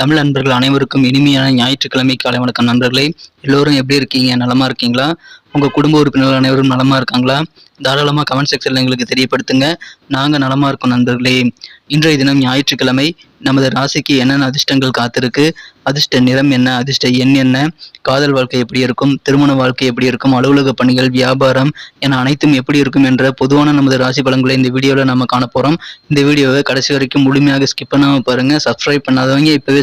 தமிழ் நண்பர்கள் அனைவருக்கும் இனிமையான ஞாயிற்றுக்கிழமை காலை வணக்கம் நண்பர்களே. எல்லோரும் எப்படி இருக்கீங்க? நலமா இருக்கீங்களா? உங்க குடும்ப உறுப்பினர்கள் அனைவரும் நலமா இருக்காங்களா? தாராளமா கமெண்ட் செக்ஷன்ல எங்களுக்கு தெரியப்படுத்துங்க. நாங்க நலமா இருக்கோம் நண்பர்களே. இன்றைய தினம் ஞாயிற்றுக்கிழமை. நமது ராசிக்கு என்னென்ன அதிர்ஷ்டங்கள் காத்திருக்கு? அதிர்ஷ்ட நிறம் என்ன? அதிர்ஷ்ட எண் என்ன? காதல் வாழ்க்கை எப்படி இருக்கும்? திருமண வாழ்க்கை எப்படி இருக்கும்? அலுவலக பணிகள் வியாபாரம் என அனைத்தும் எப்படி இருக்கும் என்ற பொதுவான நமது ராசி பலன்களை இந்த வீடியோவில் நம்ம காண போறோம் இந்த வீடியோவை கடைசி வரைக்கும் முழுமையாக ஸ்கிப் பண்ணாம பாருங்க. சப்ஸ்கிரைப் பண்ணாதவங்க இப்பவே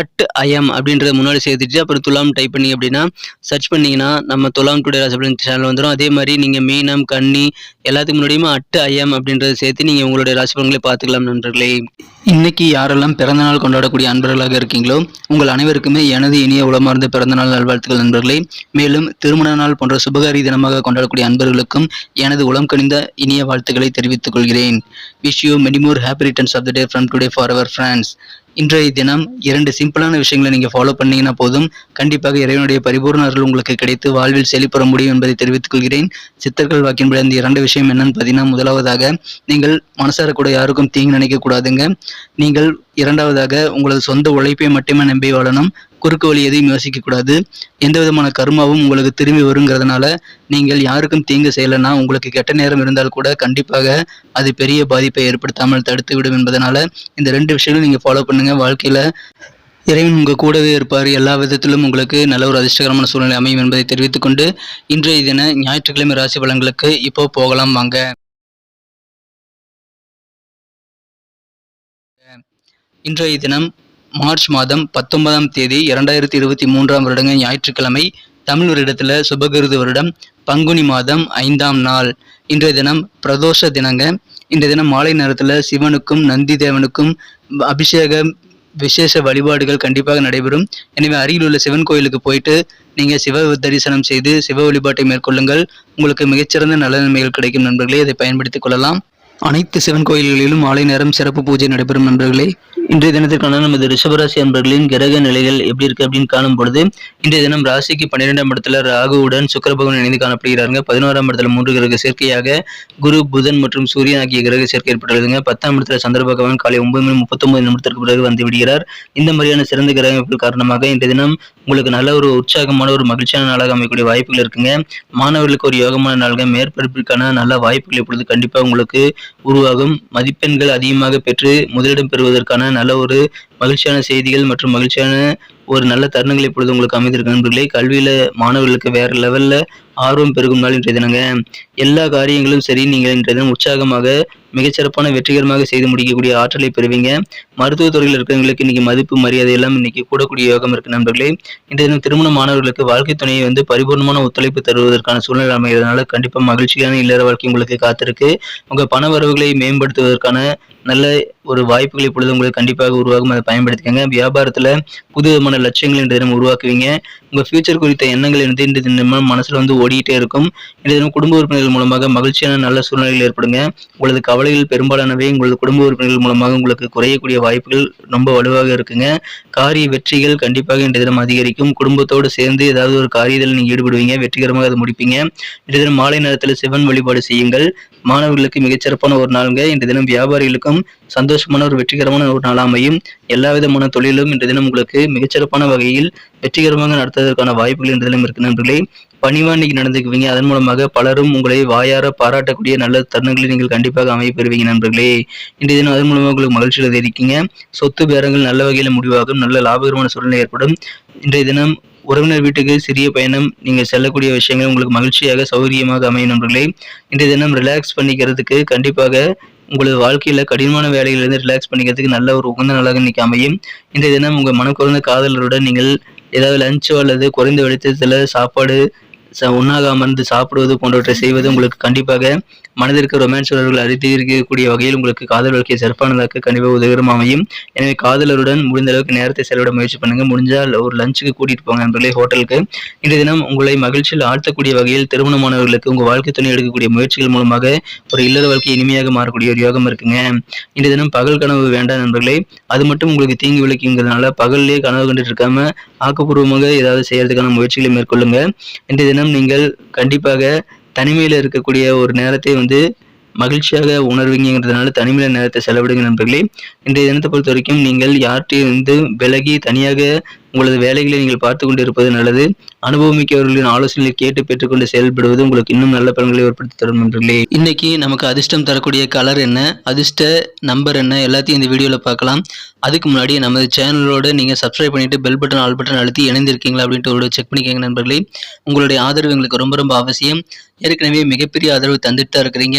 அட் ஐஎம் அப்படின்றத முன்னாடி சேர்த்துட்டு அப்புறம் துலாம் டைப் பண்ணி அப்படின்னா சர்ச் பண்ணிங்கன்னா நம்ம துலாம் டுடே ராசிபலன் சேனல் வந்துடும் அதே மாதிரி நீங்கள் மீனம் கன்னி எல்லாத்துக்கு முன்னாடியுமே அட் ஐஎம் அப்படின்றத சேர்த்து நீங்கள் உங்களுடைய ராசி பலன்களை பார்த்துக்கலாம் நண்பர்களே. இன்னைக்கு யாரெல்லாம் பிறந்தநாள் கொண்டாடக்கூடிய அன்பர்களாக இருக்கீங்களோ உங்கள் அனைவருக்குமே எனது இனிய உளமார்ந்த பிறந்தநாள் நல்வாழ்த்துக்கள் நண்பர்களே. மேலும் திருமண நாள் போன்ற சுபகாரி தினமாக கொண்டாடக்கூடிய அன்பர்களுக்கும் எனது உளம் கணிந்த இனிய வாழ்த்துக்களை தெரிவித்துக் கொள்கிறேன். Wish you many more happy returns of the day from today for our friends இன்றைய தினம் இரண்டு சிம்பிளான விஷயங்களை நீங்கள் ஃபாலோ பண்ணீங்கன்னா போதும். கண்டிப்பாக இறைவனுடைய பரிபூர்ண அருள் உங்களுக்கு கிடைத்து வாழ்வில் செழிப்புற முடியும் என்பதை தெரிவித்துக் கொள்கிறேன். சித்தர்கள் வாக்கின்படி அந்த இரண்டு விஷயம் என்னன்னு பார்த்தீங்கன்னா முதலாவதாக நீங்கள் மனசார கூட யாருக்கும் தீங்கு நினைக்க கூடாதுங்க. நீங்கள் இரண்டாவதாக உங்களது சொந்த உழைப்பை மட்டுமே நம்பி வாழணும். குறுக்கு வழி எதையும் யோசிக்க கூடாது எந்த விதமான கர்மாவும் உங்களுக்கு திரும்பி வருங்கிறதுனால நீங்கள் யாருக்கும் தீங்கு செய்யலைன்னா உங்களுக்கு கெட்ட நேரம் இருந்தால் கூட கண்டிப்பாக அது பெரிய பாதிப்பை ஏற்படுத்தாமல் தடுத்து விடும் என்பதனால இந்த ரெண்டு விஷயங்களும் நீங்க ஃபாலோ பண்ணுங்க. வாழ்க்கையில இறைவன் உங்க கூடவே இருப்பார். எல்லா விதத்திலும் உங்களுக்கு நல்ல ஒரு அதிர்ஷ்டகரமான சூழ்நிலை அமையும் என்பதை தெரிவித்துக்கொண்டு இன்றைய தின ஞாயிற்றுக்கிழமை ராசி பலன்களுக்கு இப்போ போகலாம் வாங்க. இன்றைய தினம் மார்ச் மாதம் பத்தொன்பதாம் தேதி இரண்டாயிரத்தி இருபத்தி மூன்றாம் வருடங்க ஞாயிற்றுக்கிழமை தமிழ் வருடத்தில் சுபகிருது வருடம் பங்குனி மாதம் ஐந்தாம் நாள். இன்றைய தினம் பிரதோஷ தினங்க. இன்றைய தினம் மாலை நேரத்துல சிவனுக்கும் நந்தி தேவனுக்கும் அபிஷேக விசேஷ வழிபாடுகள் கண்டிப்பாக நடைபெறும். எனவே அருகில் உள்ள சிவன் கோயிலுக்கு போயிட்டு நீங்க சிவ தரிசனம் செய்து சிவ வழிபாட்டை மேற்கொள்ளுங்கள். உங்களுக்கு மிகச்சிறந்த நல்ல நன்மைகள் கிடைக்கும் நண்பர்களே அதை பயன்படுத்திக் கொள்ளலாம். அனைத்து சிவன் கோயில்களிலும் மாலை நேரம் சிறப்பு பூஜை நடைபெறும் நண்பர்களே இன்றைய தினத்திற்கான நமது ரிஷபராசி அன்பர்களின் கிரக நிலைகள் எப்படி இருக்கு அப்படின்னு காணும் பொழுது இன்றைய தினம் ராசிக்கு பன்னிரெண்டாம் இடத்துல ராகுவுடன் சுக்கரபகவன் இணைந்து காணப்படுகிறாருங்க. பதினோராம் இடத்துல மூன்று கிரக சேர்க்கையாக குரு புதன் மற்றும் சூரியன் ஆகிய கிரக சேர்க்கை ஏற்பட்டுள்ளதுங்க பத்தாம் இடத்துல சந்திர பகவான் காலை ஒன்பது மணி முப்பத்தொன்பது நிமிடத்திற்கு பிறகு வந்து விடுகிறார். இந்த மாதிரியான சிறந்த கிரகங்கள் காரணமாக இன்றைய தினம் உங்களுக்கு நல்ல ஒரு உற்சாகமான ஒரு மகிழ்ச்சியான நாளாக அமையக்கூடிய வாய்ப்புகள் இருக்குங்க. மாணவர்களுக்கு ஒரு யோகமான நாள்கள் மேற்படிப்பிற்கான நல்ல வாய்ப்புகள் இப்பொழுது கண்டிப்பாக உங்களுக்கு உருவாகும். மதிப்பெண்கள் அதிகமாக பெற்று முதலிடம் பெறுவதற்கான நல்ல ஒரு மகிழ்ச்சியான செய்திகள் மற்றும் மகிழ்ச்சியான ஒரு நல்ல தருணங்கள் இப்பொழுது உங்களுக்கு அமைந்திருக்க நண்பர்களே. கல்வியில் மாணவர்களுக்கு வேறு லெவலில் ஆர்வம் பெருகும் நாள் இன்றைய தினங்க. எல்லா காரியங்களும் சரி நீங்கள் இன்றைய தினம் உற்சாகமாக மிகச்சிறப்பான வெற்றிகரமாக செய்து முடிக்கக்கூடிய ஆற்றலை பெறுவீங்க. மருத்துவத்துறையில் இருக்கிறவங்களுக்கு இன்னைக்கு மதிப்பு மரியாதை எல்லாம் இன்னைக்கு கூடக்கூடிய யோகம் இருக்கு நண்பர்களே. இன்றைய தினம் திருமண மாணவர்களுக்கு வாழ்க்கை துணையை வந்து பரிபூர்ணமான ஒத்துழைப்பு தருவதற்கான சூழ்நிலை அமைகிறதுனால கண்டிப்பாக மகிழ்ச்சியான இல்லற வாழ்க்கை உங்களுக்கு காத்திருக்கு. உங்கள் பண வரவுகளை மேம்படுத்துவதற்கான நல்ல ஒரு வாய்ப்புகள் இப்பொழுது உங்களுக்கு கண்டிப்பாக உருவாகும். அதை பயன்படுத்திக்கங்க. வியாபாரத்தில் புது விதமான லட்சியங்கள் இன்று தினம் உருவாக்குவீங்க. உங்கள் ஃபியூச்சர் குறித்த எண்ணங்கள் இருந்து இன்று தினம் மனசில் வந்து ஓடிட்டே இருக்கும். இன்று தினம் குடும்ப உறுப்பினர்கள் மூலமாக மகிழ்ச்சியான நல்ல சூழ்நிலைகள் ஏற்படுங்க. உங்களது கவலைகள் பெரும்பாலானவை. உங்களது குடும்ப உறுப்பினர்கள் மூலமாக உங்களுக்கு குறையக்கூடிய வாய்ப்புகள் ரொம்ப வலுவாக இருக்குங்க. காரிய வெற்றிகள் கண்டிப்பாக இன்று தினம் அதிகரிக்கும். குடும்பத்தோடு சேர்ந்து ஏதாவது ஒரு காரியத்தில் நீங்கள் ஈடுபடுவீங்க. வெற்றிகரமாக அதை முடிப்பீங்க. இன்று தினம் மாலை நேரத்தில் சிவன் வழிபாடு செய்யுங்கள். மாணவர்களுக்கு மிகச்சிறப்பான ஒரு நாளுங்க. இன்று தினம் வியாபாரிகளுக்கும் சந்தோஷமான ஒரு வெற்றிகரமான ஒரு நாள் அமையும் எல்லா விதமான தொழிலும் இன்று தினம் உங்களுக்கு மிகச்சிறப்பான வகையில் வெற்றிகரமாக நடத்துவதற்கான வாய்ப்புகள் இன்று தினம் இருக்கு. நண்பர்களே பணிவா இன்னைக்கு நடந்துக்குவீங்க. அதன் மூலமாக பலரும் உங்களை வாயார பாராட்டக்கூடிய நல்ல தருணங்களை நீங்கள் கண்டிப்பாக அமைப்பெறுவீங்க நண்பர்களே இன்றைய தினம் அதன் மூலமாக உங்களுக்கு மகிழ்ச்சியில் இருக்கீங்க. சொத்து பேரங்கள் நல்ல வகையில் முடிவாகும். நல்ல லாபகரமான சூழ்நிலை ஏற்படும். இன்றைய தினம் உறவினர் வீட்டுக்கு சிறிய பயணம் நீங்கள் செல்லக்கூடிய விஷயங்கள் உங்களுக்கு மகிழ்ச்சியாக சௌகரியமாக அமையும் நண்பர்களே. இன்றைய தினம் ரிலாக்ஸ் பண்ணிக்கிறதுக்கு கண்டிப்பாக உங்களது வாழ்க்கையில் கடினமான வேலையிலிருந்து ரிலாக்ஸ் பண்ணிக்கிறதுக்கு நல்ல ஒரு உகந்த நாளாக இன்னைக்கு அமையும் இன்றைய தினம் உங்கள் மனக்குறந்த காதலருடன் நீங்கள் ஏதாவது லஞ்சோ அல்லது குறைந்த வெளிச்சத்துல சாப்பாடு உண்ணாக அமர்ந்து சாப்பிடுவது போன்றவற்றை செய்வது உங்களுக்கு கண்டிப்பாக மனதிற்கு ரொமான்ஸ் உணர்வுகள் அதிகரிக்கக்கூடிய வகையில் உங்களுக்கு காதல் வாழ்க்கையை சிறப்பானதாக்க கண்டிப்பாக உதவிகரமாக அமையும். எனவே காதலருடன் முடிந்த அளவுக்கு நேரத்தை செலவிட முயற்சி பண்ணுங்க. முடிஞ்சால் ஒரு லஞ்சுக்கு கூட்டிட்டு போங்க நண்பர்களே ஹோட்டலுக்கு இன்றைய தினம் உங்களை மகிழ்ச்சியில் ஆழ்த்தக்கூடிய வகையில் திருமணமானவர்களுக்கு உங்க வாழ்க்கை துணை எடுக்கக்கூடிய முயற்சிகள் மூலமாக ஒரு இல்லற வாழ்க்கை இனிமையாக மாறக்கூடிய ஒரு யோகம் இருக்குங்க. இன்றைய தினம் பகல் கனவு வேண்டாம் நண்பர்களே. அது மட்டும் உங்களுக்கு தீங்கு விளைக்குங்கிறதுனால பகல்லே கனவு கண்டுட்டு இருக்காம ஆக்கப்பூர்வமாக ஏதாவது செய்யறதுக்கான முயற்சிகளை மேற்கொள்ளுங்க. இன்றைய தினம் நீங்கள் கண்டிப்பாக தனிமையில் இருக்கக்கூடிய ஒரு நேரத்தை வந்து மகிழ்ச்சியாக உணர்வீங்கிறதுனால தனிமையில நேரத்தை செலவிடுங்க நண்பர்களே. இன்றைய தினத்தை பொறுத்த வரைக்கும் நீங்கள் யார்கிட்டையும் இருந்து விலகி தனியாக உங்களது வேலைகளை நீங்கள் பார்த்து கொண்டு இருப்பது நல்லது. அனுபவமிக்கவர்களின் ஆலோசனைகளை கேட்டு பெற்றுக்கொண்டு செயல்படுவது உங்களுக்கு இன்னும் நல்ல பலன்களை ஏற்படுத்தி தரும் நண்பர்களே. இன்னைக்கு நமக்கு அதிர்ஷ்டம் தரக்கூடிய கலர் என்ன அதிர்ஷ்ட நம்பர் என்ன எல்லாத்தையும் இந்த வீடியோவில் பார்க்கலாம். அதுக்கு முன்னாடி நமது சேனலோட நீங்கள் சப்ஸ்கிரைப் பண்ணிட்டு பெல் பட்டன் ஆல் பட்டன் அழுத்தி இணைந்திருக்கீங்களா அப்படின்ட்டு ஒரு செக் பண்ணிக்கோங்க நண்பர்களே. உங்களுடைய ஆதரவு எங்களுக்கு ரொம்ப ரொம்ப அவசியம். ஏற்கனவே மிகப்பெரிய ஆதரவு தந்துட்டு தான் இருக்கிறீங்க.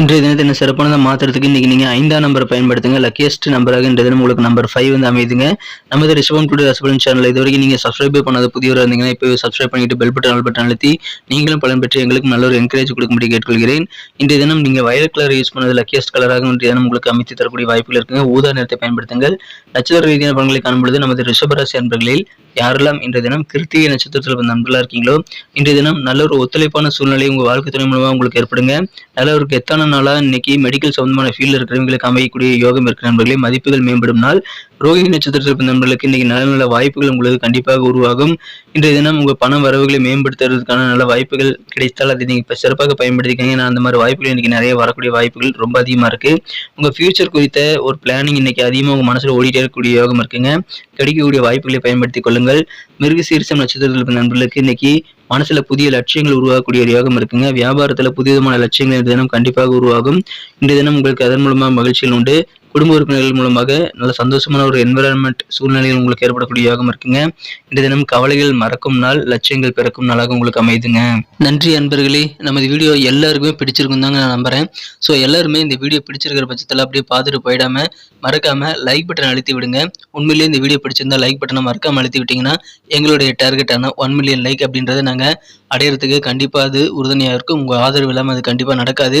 இன்றைய தினத்தை என்ன சிறப்பானதை மாற்றுறதுக்கு இன்றைக்கி நீங்கள் ஐந்தாம் நம்பரை பயன்படுத்துங்க. லக்கியஸ்ட் நம்பராக இன்றைய தினம் உங்களுக்கு நம்பர் ஃபைவ் வந்து அமைதுங்க நமது ரிஷபம் டுடே ரசபலன் சேனல் இது வரைக்கும் நீங்கள் சப்ஸ்கிரைப் பண்ணாத புதியவராக இருந்தீங்கன்னா இப்போ சப்ஸ்கிரைப் பண்ணிட்டு பெல் பட்டன் ஆல் பட்டன் அழுத்தி நீங்களும் பலன் பெற்று எங்களுக்கு நல்ல ஒரு என்கரேஜ் கொடுக்கும்படி கேட்டுக்கொள்கிறேன். இன்றைய தினம் நீங்கள் வயலட் கலர் யூஸ் பண்ணது லக்கியஸ்ட் கலராக இன்றைய தினம் உங்களுக்கு அமைத்து தரக்கூடிய வாய்ப்புகள் இருக்குங்க. ஊதா நிறத்தை பயன்படுத்துங்கள். நட்சத்திர ரீதியான பலன்களை காணும்பொழுது நமது ரிஷபராசி அன்பர்களில் யாரெல்லாம் இன்றைய தினம் கிருத்திகை நட்சத்திரத்தில் வந்த நண்பர்களாக இருக்கீங்களோ இன்றைய தினம் நல்ல ஒரு ஒத்துழைப்பான சூழ்நிலை உங்கள் வாழ்க்கை துணை மூலமாக உங்களுக்கு ஏற்படுங்க. நல்ல ஒரு கெத்தான நாளாக இன்னைக்கு மெடிக்கல் சம்பந்தமான ஃபீல்டில் இருக்கிறவங்களுக்கு அமையக்கூடிய யோகம் இருக்கிற நண்பர்களே மதிப்புகள் மேம்படும் நாள். ரோகிணி நட்சத்திரத்தில் இருந்த நண்பர்களுக்கு இன்னைக்கு நல்ல நல்ல வாய்ப்புகள் உங்களுக்கு கண்டிப்பாக உருவாகும். இன்றைய தினம் உங்கள் பண வரவுகளை மேம்படுத்துறதுக்கான நல்ல வாய்ப்புகள் கிடைத்தால் அதை நீங்கள் இப்போ சிறப்பாக பயன்படுத்திக்கங்க. நான் அந்த மாதிரி வாய்ப்புகள் இன்னைக்கு நிறைய வரக்கூடிய வாய்ப்புகள் ரொம்ப அதிகமாக இருக்கு. உங்கள் ஃபியூச்சர் குறித்த ஒரு பிளானிங் இன்னைக்கு அதிகமாக உங்கள் மனசில் ஓடிட்டே இருக்கக்கூடிய யோகம் இருக்குங்க. கிடைக்கக்கூடிய வாய்ப்புகளை பயன்படுத்திக் கொள்ளுங்கள். மிருகசீரிசம் நட்சத்திரத்தில் இருக்க நண்பர்களுக்கு இன்னைக்கு மனசுல புதிய லட்சியங்கள் உருவாகக்கூடிய ஒரு யோகம் இருக்குங்க. வியாபாரத்துல புதிய விதமான லட்சியங்கள் இந்த தினம் கண்டிப்பாக உருவாகும். இந்த தினம் உங்களுக்கு அதன் மூலமா மகிழ்ச்சிகள் உண்டு. குடும்ப உறுப்பினர்கள் மூலமாக நல்ல சந்தோஷமான ஒரு என்விரான்மெண்ட் சூழ்நிலையில் உங்களுக்கு ஏற்படக்கூடிய யோகம் இருக்குங்க. இந்த தினம் கவலைகள் மறக்கும் நாள் லட்சியங்கள் பிறக்கும் நாளாக உங்களுக்கு அமைதுங்க. நன்றி அன்பர்களே. நமது வீடியோ எல்லாருக்குமே பிடிச்சிருக்கும் தாங்க நான் நம்புறேன். ஸோ எல்லாருமே இந்த வீடியோ பிடிச்சிருக்கிற பட்சத்தில் அப்படியே பார்த்துட்டு போயிடாம மறக்காம லைக் பட்டன் அழுத்தி விடுங்க. உண்மையிலேயே இந்த வீடியோ பிடிச்சிருந்தா லைக் பட்டனை மறக்காம அழுத்தி விட்டீங்கன்னா எங்களுடைய டார்கெட்டான ஒன் மில்லியன் லைக் அப்படின்றத நாங்கள் அடையிறதுக்கு கண்டிப்பாக அது உறுதுணையாக இருக்கும். உங்கள் ஆதரவு இல்லாமல் அது கண்டிப்பாக நடக்காது.